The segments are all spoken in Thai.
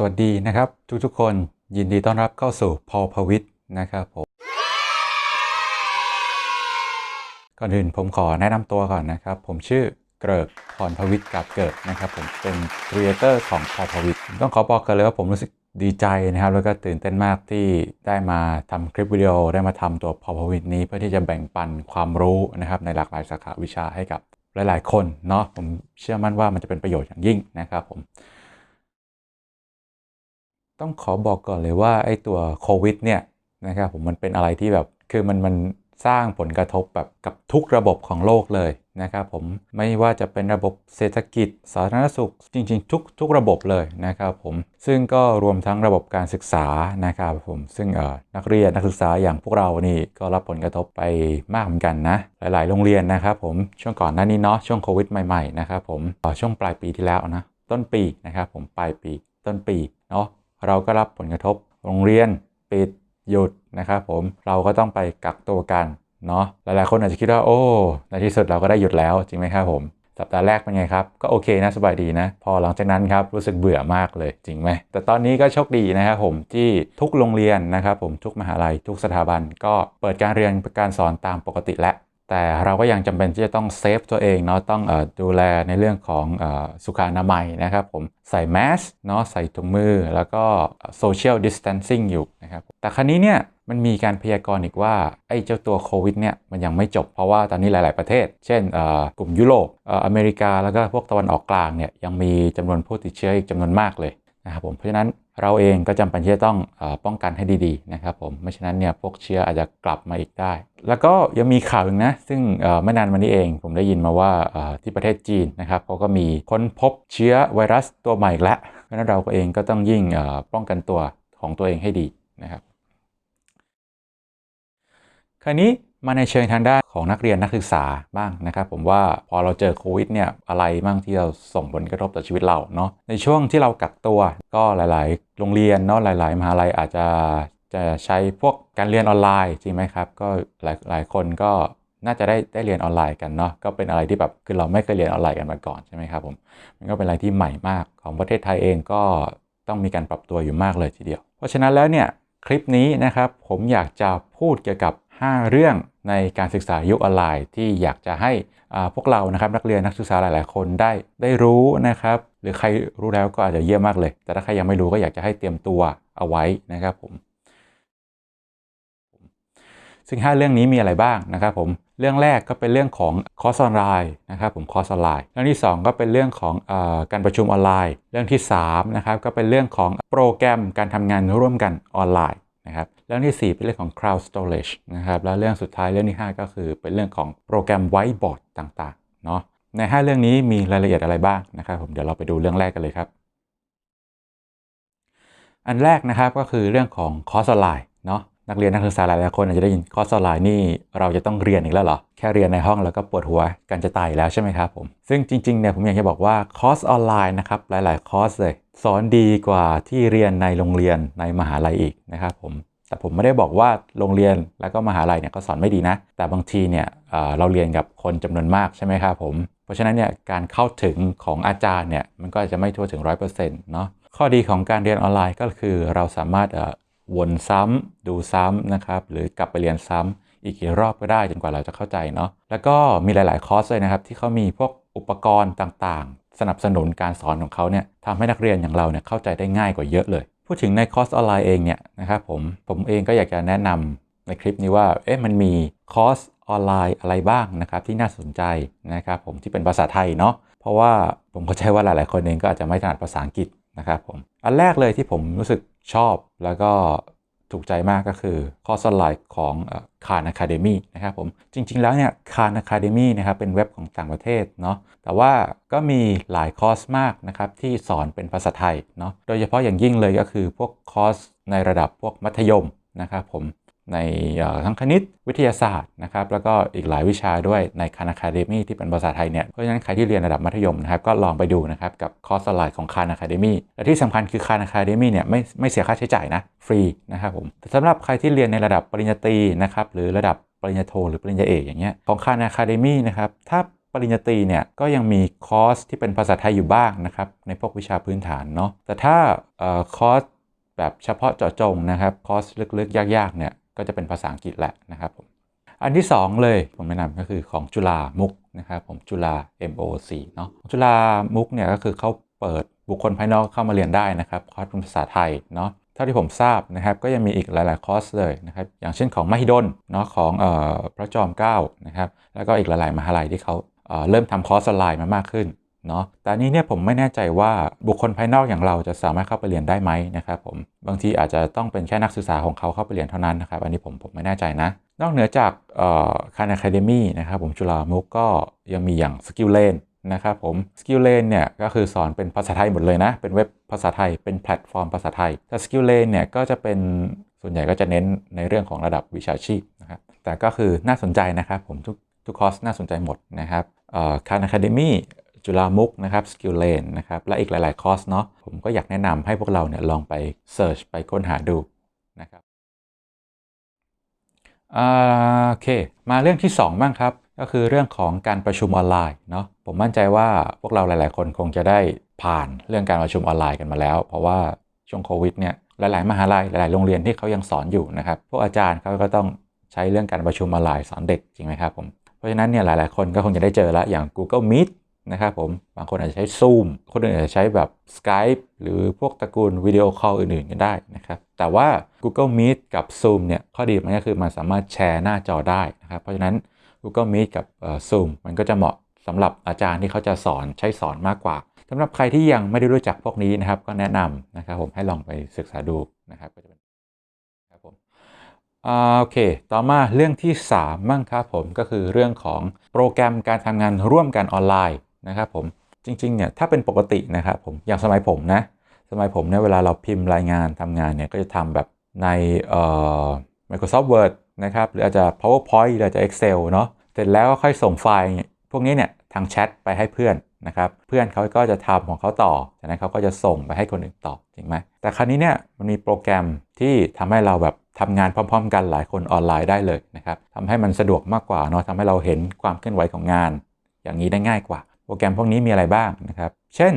สวัสดีนะครับ ทุกๆคนยินดีต้อนรับเข้าสู่พอพวิทย์นะครับผมก่อนอื่นผมขอแนะนำตัวก่อนนะครับ ผมชื่อเกิกพรพวิทย์กับเกิดนะครับผมเป็นครีเอเตอร์ของพอพวิทย์ต้องขอบอกกันเลยว่าผมรู้สึกดีใจนะครับ แล้วก็ตื่นเต้นมากที่ได้มาทำคลิปวิดีโอได้มาทำตัวพอพวิทย์นี้เพื่อที่จะแบ่งปันความรู้นะครับในหลากหลายสาขาวิชาให้กับหลาย ๆ คนเนาะผมเชื่อมั่นว่ามันจะเป็นประโยชน์อย่างยิ่งนะครับผม ต้องขอบอกก่อนเลยว่าไอ้ตัวโควิดเนี่ยนะครับผมมันเป็นอะไรที่แบบคือมันมันสร้างผลกระทบแบบกับทุกระบบของโลกเลยนะครับผมไม่ว่าจะเป็นระบบเศรษฐกิจ สาธารณสุข จริง ๆ ทุกทุกระบบเลยนะครับผมซึ่งก็รวมทั้งระบบการศึกษานะครับผมซึ่งเอ่อนักเรียนนักศึกษาอย่างพวกเรานี่ก็รับผลกระทบไปมากเหมือนกันนะ หลาย ๆ โรงเรียนนะครับผมช่วงก่อนหน้านี้เนาะช่วงโควิดใหม่ ๆ นะครับผมช่วงปลายปีที่แล้วนะต้นปีนะครับผมปลายปีต้นปีเนาะ เราก็รับผลกระทบ โรงเรียนปิดหยุดนะครับผมเราก็ต้องไปกักตัวกันเนาะหลายๆคนอาจจะคิดว่าโอ้ในที่สุดเราก็ได้หยุดแล้วจริงไหมครับผมสัปดาห์แรกเป็นไงครับ ก็โอเคนะสบายดีนะ พอหลังจากนั้นครับรู้สึกเบื่อมากเลยจริงไหม แต่ตอนนี้ก็โชคดีนะครับผมที่ทุกโรงเรียนนะครับผมทุกมหาลัยทุกสถาบันก็เปิดการเรียนการสอนตามปกติแล้ว แต่เราก็ยังจำเป็นที่จะต้องเซฟตัวเองเนาะต้องอดูแลในเรื่องของอสุขอนามัยนะครับผมใส่แมสเนาะใส่ถุงมือ แล้วก็โซเชียลดิส a ทนซิ่งอยู่นะครับแต่ครั้นี้เนี่ยมันมีการพยากรณ์อีกว่า ไอ้เจ้าตัวโควิดเนี่ยมันยังไม่จบเพราะว่าตอนนี้หลาย ๆ ประเทศ เช่นกลุ่มยุโรปอเมริกาแล้วก็พวกตะวันออกกลางเนี่ยยังมีจำนวนผู้ติดเชื้ออีกจำนวนมากเลยนะครับผมเพราะฉะนั้น เราเองก็จำเป็นที่จะต้องอป้องกันให้ดีๆนะครับผมไม่ฉะนั้นเนี่ยพวกเชื้ออาจจะกลับมาอีกได้ แล้วก็ยังมีข่าวหนึ่งนะ ซึ่งไม่นานมานี้เอง ผมได้ยินมาว่าที่ประเทศจีนนะครับเขาก็มีค้นพบเชื้อไวรัสตัวใหม่อีกแล้วเพราะฉะนั้นเราเองก็ต้องยิ่งป้องกันตัวของตัวเองให้ดีนะครับคราวนี้ มาในเชิงทางด้านของนักเรียนนักศึกษาบ้างนะครับ ผมว่าพอเราเจอโควิดเนี่ยอะไรบ้างที่เราส่งผลกระทบต่อชีวิตเราเนาะในช่วงที่เรากักตัวก็หลาย ๆ โรงเรียนเนาะหลาย ๆ มหาลัยอาจจะจะใช้พวกการเรียนออนไลน์จริงไหมครับ ก็หลายหลายคนก็น่าจะได้ได้เรียนออนไลน์กันเนาะก็เป็นอะไรที่แบบคือเราไม่เคยเรียนออนไลน์กันมาก่อนใช่ไหมครับผมมันก็เป็นอะไรที่ใหม่มากของประเทศไทยเองก็ต้องมีการปรับตัวอยู่มากเลยทีเดียว เพราะฉะนั้นแล้วเนี่ย คลิปนี้นะครับผมอยากจะพูดเกี่ยวกับ 5 เรื่องในการศึกษายุคออนไลน์ที่อยากจะให้พวกเรานะครับนักเรียนนักศึกษาหลาย ๆ คนได้ได้รู้นะครับหรือใครรู้แล้วก็อาจจะเยี่ยมมากเลย แต่ถ้าใครยังไม่รู้ก็อยากจะให้เตรียมตัวเอาไว้นะครับผมซึ่ง 5 เรื่องนี้มีอะไรบ้างนะครับผม เรื่องแรกก็เป็นเรื่องของคอร์สออนไลน์นะครับผมคอร์สออนไลน์เรื่องที่ 2 ก็เป็นเรื่องของอการประชุมออนไลน์ เรื่องที่3นะครับก็เป็นเรื่องของโปรแกรมการทำงานร่วมกันออนไลน์นะครับเรื่องที่ 4 เป็นเรื่องของ cloud storage นะครับแล้วเรื่องสุดท้ายเรื่องที่ 5 ก็คือเป็นเรื่องของโปรแกรม whiteboard ต่างๆเนาะใน 5 เรื่องนี้มีรายละเอียดอะไรบ้างนะครับผมเดี๋ยวเราไปดูเรื่องแรกกันเลยครับ อันแรกนะครับก็คือเรื่องของคอร์สออนไลน์เนาะ นักเรียนนักศึกษาหลายๆคนอาจจะได้ยินคอร์สออนไลน์นี่เราจะต้องเรียนอีกแล้วเหรอ แค่เรียนในห้องแล้วก็ปวดหัวกันจะตายแล้วใช่ไหมครับผม ซึ่งจริงๆเนี่ยผมอยากจะบอกว่าคอร์สออนไลน์นะครับหลายๆคอร์สเลยสอนดีกว่าที่เรียนในโรงเรียนในมหาลัยอีกนะครับผมแต่ผมไม่ได้บอกว่าโรงเรียนแล้วก็มหาลัยเนี่ยก็สอนไม่ดีนะ แต่บางทีเนี่ยเราเรียนกับคนจำนวนมากใช่ไหมครับผม เพราะฉะนั้นเนี่ยการเข้าถึงของอาจารย์เนี่ยมันก็จะไม่ทั่วถึง 100%เนาะข้อดีของการเรียนออนไลน์ก็คือเราสามารถ วนซ้ำดูซ้ำนะครับ หรือกลับไปเรียนซ้ำอีกกี่รอบก็ได้จนกว่าเราจะเข้าใจเนาะแล้วก็มีหลาย ๆ คอร์สเลยนะครับ ที่เขามีพวกอุปกรณ์ต่างๆ สนับสนุนการสอนของเขาเนี่ยทำให้นักเรียนอย่างเราเนี่ยเข้าใจได้ง่ายกว่าเยอะเลย พูดถึงในคอร์สออนไลน์เองเนี่ยนะครับผมผมเองก็อยากจะแนะนำในคลิปนี้ว่าเอ๊ะมันมีคอร์สออนไลน์อะไรบ้างนะครับที่น่าสนใจนะครับผมที่เป็นภาษาไทยเนาะเพราะว่าผมเข้าใจว่าหลาย ๆ คนเองก็อาจจะไม่ถนัดภาษาอังกฤษ นะครับผม อันแรกเลยที่ผมรู้สึกชอบแล้วก็ถูกใจมากก็คือคอร์สออนไลน์ของคานอะคาเดมีนะครับผม จริง ๆ แล้วเนี่ยคานอะคาเดมีนะครับเป็นเว็บของต่างประเทศเนาะแต่ว่าก็มีหลายคอร์สมากนะครับที่สอนเป็นภาษาไทยเนาะโดยเฉพาะอย่างยิ่งเลยก็คือพวกคอร์สในระดับพวกมัธยมนะครับผม ในทั้งคณิตวิทยาศาสตร์นะครับแล้วก็อีกหลายวิชาด้วยในคานอะคาเดมี่ที่เป็นภาษาไทยเนี่ยเพราะฉะนั้นใครที่เรียนระดับมัธยมนะครับก็ลองไปดูนะครับกับคอร์สออนไลน์ของคานอะคาเดมี่และที่สำคัญคือคานอะคาเดมี่เนี่ยไม่ไม่เสียค่าใช้จ่ายนะฟรีนะครับผมแต่สำหรับใครที่เรียนในระดับปริญญาตรีนะครับหรือระดับปริญญาโทหรือปริญญาเอกอย่างเงี้ยของคานอะคาเดมี่นะครับถ้าปริญญาตรีเนี่ยก็ยังมีคอร์สที่เป็นภาษาไทยอยู่บ้างนะครับในพวกวิชาพื้นฐานเนาะแต่ถ้าคอร์สแบบเฉพาะเจาะจงนะครับคอร์สลึกๆ ยากๆเนี่ย ก็จะเป็นภาษาอังกฤษแหละนะครับผมอันที่ 2 เลยผมแนะนำก็คือของจุฬามุกนะครับผมจุฬา MOC เนาะจุฬามุกเนี่ยก็คือเขาเปิดบุคคลภายนอกเข้ามาเรียนได้นะครับคอร์สเป็นภาษาไทยเนาะเท่าที่ผมทราบนะครับก็ยังมีอีกหลาย ๆ คอร์สเลยนะครับอย่างเช่นของมหิดลเนาะของออพระจอมเกล้านะครับแล้วก็อีกหลาย ๆ มหาลัยที่เขาเเริ่มทำคอร์สออนไลน์มามากขึ้น เนาะแต่นี้เนี่ยผมไม่แน่ใจว่าบุคคลภายนอกอย่างเราจะสามารถเข้าไปเรียนได้ไหมนะครับผมบางทีอาจจะต้องเป็นแค่นักศึกษาของเขาเข้าไปเรียนเท่านั้นนะครับอันนี้ผมผมไม่แน่ใจนะ นอกเหนือจากคานอะคาเดมี่นะครับผมจุฬามุกก็ยังมีอย่างสกิลเลนนะครับผม Skill Lane เนี่ยก็คือสอนเป็นภาษาไทยหมดเลยนะ เป็นเว็บภาษาไทยเป็นแพลตฟอร์มภาษาไทยแต่ Skill Lane เนี่ยก็จะเป็นส่วนใหญ่ก็จะเน้นในเรื่องของระดับวิชาชีพนะครับแต่ก็คือน่าสนใจนะครับผมทุกทุกคอร์สน่าสนใจหมดนะครับคานอะคาเดมี่ จุฬามุกนะครับ Skill Lane นะครับและอีกหลาย ๆ คอร์สเนาะผมก็อยากแนะนำให้พวกเราเนี่ยลองไปเ e ิร์ชไปค้นหาดูนะครับโอเค มาเรื่องที่ 2 บ้างครับ ก็คือเรื่องของการประชุมออนไลน์เนาะผมมั่นใจว่าพวกเราหลาย ๆ คนคงจะได้ผ่านเรื่องการประชุมออนไลน์กันมาแล้ว เพราะว่าช่วงโควิดเนี่ยหลาย ๆ มหาลัยหลาย ๆ โรงเรียนที่เขายังสอนอยู่นะครับพวกอาจารย์เขาก็ต้องใช้เรื่องการประชุมออนไลน์สอนเด็กจริงไหมครับผมเพราะฉะนั้นเนี่ยหลาย ๆ คนก็คงจะได้เจอแล้วอย่าง Google Meet นะครับผม บางคนอาจจะใช้ Zoom คนอื่นอาจจะใช้แบบ Skype หรือพวกตระกูลวิดีโอคอลอื่นๆกันได้นะครับ แต่ว่า Google Meet กับ Zoom เนี่ย ข้อดีมันก็คือมันสามารถแชร์หน้าจอได้นะครับ เพราะฉะนั้น Google Meet กับ Zoom มันก็จะเหมาะสำหรับอาจารย์ที่เขาจะสอนใช้สอนมากกว่าสำหรับใครที่ยังไม่ได้รู้จักพวกนี้นะครับ ก็แนะนำนะครับผมให้ลองไปศึกษาดูนะครับก็จะเป็นครับผมโอเค ต่อมาเรื่องที่3มั่งครับผมก็คือเรื่องของโปรแกรมการทำงานร่วมกันออนไลน์ นะครับผมจริงๆเนี่ยถ้าเป็นปกตินะครับผมอย่างสมัยผมนะสมัยผมเนี่ยเวลาเราพิมพ์รายงานทำงานเนี่ยก็จะทำแบบในเอ่อ Microsoft Word นะครับหรืออาจจะ PowerPoint หรืออาจจะ Excel เนาะเสร็จแล้วก็ค่อยส่งไฟล์ พวกนี้เนี่ยทางแชทไปให้เพื่อนนะครับเพื่อนเขาก็จะทำของเขาต่อจากนั้นเขาก็จะส่งไปให้คนอื่นต่อจริงไหมแต่คราวนี้เนี่ยมันมีโปรแกรมที่ทำให้เราแบบทำงานพร้อม ๆ กันหลายคนออนไลน์ได้เลยนะครับทำให้มันสะดวกมากกว่าเนาะทำให้เราเห็นความเคลื่อนไหวของงาน อย่างนี้ได้ง่ายกว่า โปรแกรมพวกนี้มีอะไรบ้างนะครับ เช่น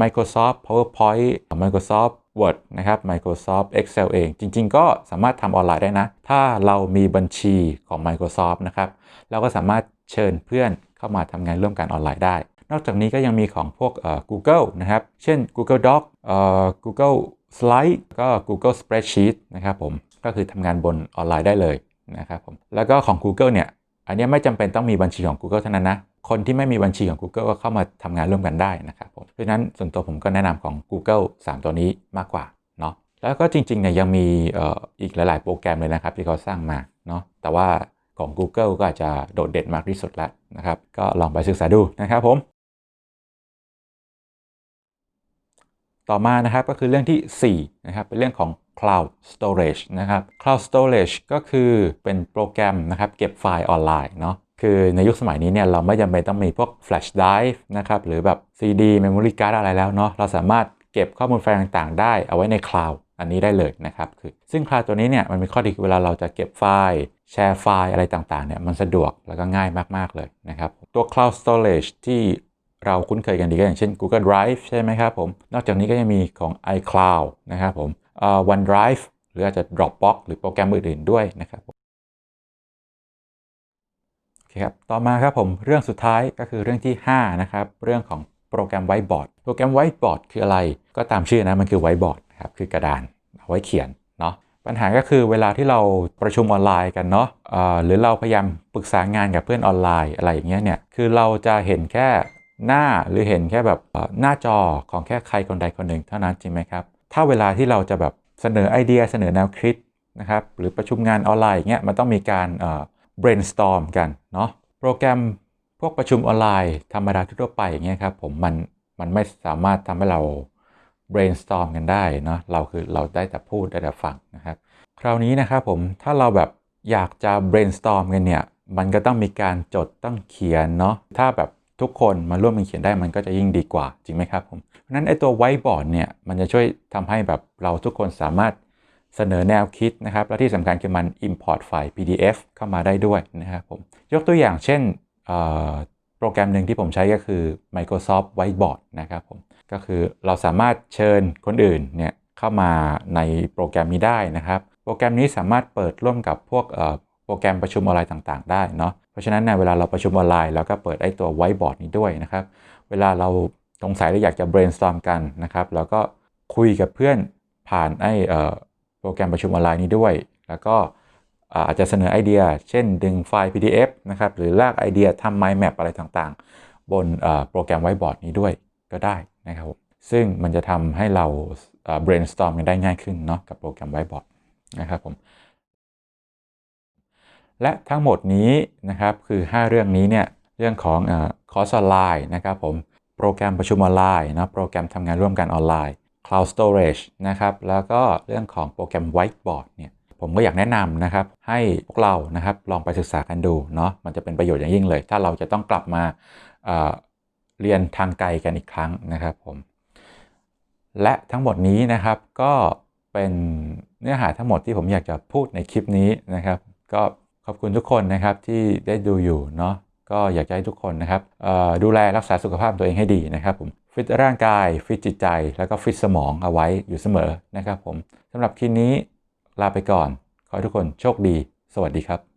Microsoft PowerPoint Microsoft Word นะครับ Microsoft Excel เอง จริง ๆ ก็สามารถทำออนไลน์ได้นะ ถ้าเรามีบัญชีของ Microsoft นะครับ เราก็สามารถเชิญเพื่อนเข้ามาทำงานร่วมกันออนไลน์ได้ นอกจากนี้ก็ยังมีของพวก Google นะครับ เช่น Google Docs Google Slide ก็ Google Spreadsheet นะครับผม ก็คือทำงานบนออนไลน์ได้เลยนะครับผม แล้วก็ของ Google เนี่ย อันนี้ไม่จำเป็นต้องมีบัญชีของ Google เท่านั้นนะ คนที่ไม่มีบัญชีของ Google ก็เข้ามาทำงานร่วมกันได้นะครับผมเพราะฉะนั้นส่วนตัวผมก็แนะนำของ Google 3 ตัวนี้มากกว่าเนาะแล้วก็จริงๆเนี่ยยังมีอ,อ,อีกหลาย ๆ โปรแกรมเลยนะครับที่เขาสร้างมาเนาะแต่ว่าของ Google ก็อาจจะโดดเด่นมากที่สุดแล้วนะครับ ก็ลองไปศึกษาดูนะครับผม ต่อมานะครับก็คือเรื่องที่ 4 นะครับ เป็นเรื่องของ Cloud Storage นะครับ Cloud Storage ก็คือเป็นโปรแกรมนะครับ เก็บไฟล์ออนไลน์เนาะ คือในยุคสมัยนี้เนี่ยเราไม่จำเป็นต้องมีพวก Flash Drive นะครับ หรือแบบ CD Memory Card อะไรแล้วเนาะเราสามารถเก็บข้อมูลไฟล์ต่างๆ ได้เอาไว้ใน Cloud อันนี้ได้เลยนะครับคือซึ่ง Cloud ตัวนี้เนี่ยมันมีข้อดีคือเวลาเราจะเก็บไฟล์แชร์ไฟล์อะไรต่างๆเนี่ยมันสะดวกแล้วก็ง่ายมากๆเลยนะครับตัว Cloud Storage ที่เราคุ้นเคยกันดีก็อย่างเช่น Google Drive ใช่ไหมครับผม นอกจากนี้ก็ยังมีของ iCloud นะครับผมเอ่อ OneDrive หรืออาจจะ Dropbox หรือโปรแกรมอื่นๆด้วยนะครับ คครับ ต่อมาครับผมเรื่องสุดท้ายก็คือเรื่องที่ 5 นะครับ เรื่องของโปรแกรมไวท์บอร์ดโปรแกรมไวท์บอร์ดคืออะไร ก็ตามชื่อนะมันคือไวท์บอร์ดครับคือกระดานเอาไว้เขียนเนาะปัญหาก็คือเวลาที่เราประชุมออนไลน์กันเนาะหรือเราพยายามปรึกษางานกับเพื่อนออนไลน์อะไรอย่างเงี้ยเนี่ยคือเราจะเห็นแค่หน้าหรือเห็นแค่แบบหน้าจอของแค่ใครคนใดคนหนึ่งเท่านั้นจริงไหมครับ ถ้าเวลาที่เราจะแบบเสนอไอเดียเสนอแนวคิดนะครับหรือประชุมงานออนไลน์อย่างเงี้ยมันต้องมีการ brainstorm กันเนาะโปรแกรมพวกประชุมออนไลน์ธรรมดาทั่วไปอย่างเงี้ยครับผมมันมันไม่สามารถทำให้เรา brainstorm กันได้เนาะเราคือเราได้แต่พูดได้แต่ฟังนะครับ คราวนี้นะครับผมถ้าเราแบบอยากจะ brainstorm กันเนี่ยมันก็ต้องมีการจดต้องเขียนเนาะถ้าแบบทุกคนมาร่วมกันเขียนได้มันก็จะยิ่งดีกว่าจริงไหมครับผมเพราะฉะนั้นไอ้ตัว whiteboard เนี่ยมันจะช่วยทำให้แบบเราทุกคนสามารถ เสนอแนวคิดนะครับ และที่สำคัญคือมัน import ไฟล์ PDF เข้ามาได้ด้วยนะครับผมยกตัวอย่างเช่นโปรแกรมหนึ่งที่ผมใช้ก็คือ Microsoft Whiteboard นะครับผมก็คือเราสามารถเชิญคนอื่นเนี่ยเข้ามาในโปรแกรมนี้ได้นะครับ โปรแกรมนี้สามารถเปิดร่วมกับพวกโปรแกรมประชุมออนไลน์ต่างๆ ได้เนาะเพราะฉะนั้นเนี่ยเวลาเราประชุมออนไลน์เราก็เปิดไอ้ตัว Whiteboard นี้ด้วยนะครับ เวลาเราสงสัยหรืออยากจะ brainstorm กันนะครับแล้วก็คุยกับเพื่อนผ่านไอ้เอ่อ โปรแกรมประชุมออนไลน์นี้ด้วย แล้วก็อาจจะเสนอไอเดีย เช่น ดึงไฟล์ PDF นะครับ หรือลากไอเดียทำ mind map อะไรต่างๆ บนโปรแกรมไวบอร์ดนี้ด้วยก็ได้นะครับผมซึ่งมันจะทำให้เรา brainstorm กันได้ง่ายขึ้นเนาะกับโปรแกรมไวบอร์ดนะครับผม และทั้งหมดนี้นะครับคือ 5 เรื่องนี้เนี่ยเรื่องของคอร์สออนไลน์นะครับผมโปรแกรมประชุมออนไลน์นะโปรแกรมทำงานร่วมกันออนไลน์ Cloud Storage นะครับ แล้วก็เรื่องของโปรแกรม Whiteboard เนี่ยผมก็อยากแนะนำนะครับ ให้พวกเรานะครับลองไปศึกษากันดูเนาะมันจะเป็นประโยชน์อย่างยิ่งเลย ถ้าเราจะต้องกลับมาเเรียนทางไกลกันอีกครั้งนะครับผม และทั้งหมดนี้นะครับก็เป็นเนื้อหาทั้งหมดที่ผมอยากจะพูดในคลิปนี้นะครับ ก็ขอบคุณทุกคนนะครับที่ได้ดูอยู่เนาะก็อยากจะให้ทุกคนนะครับดูแลรักษาสุขภาพตัวเองให้ดีนะครับผม ฟิตร่างกาย ฟิตจิตใจ แล้วก็ฟิตสมองเอาไว้อยู่เสมอนะครับผมสำหรับคลิปนี้ลาไปก่อน ขอให้ทุกคนโชคดี สวัสดีครับ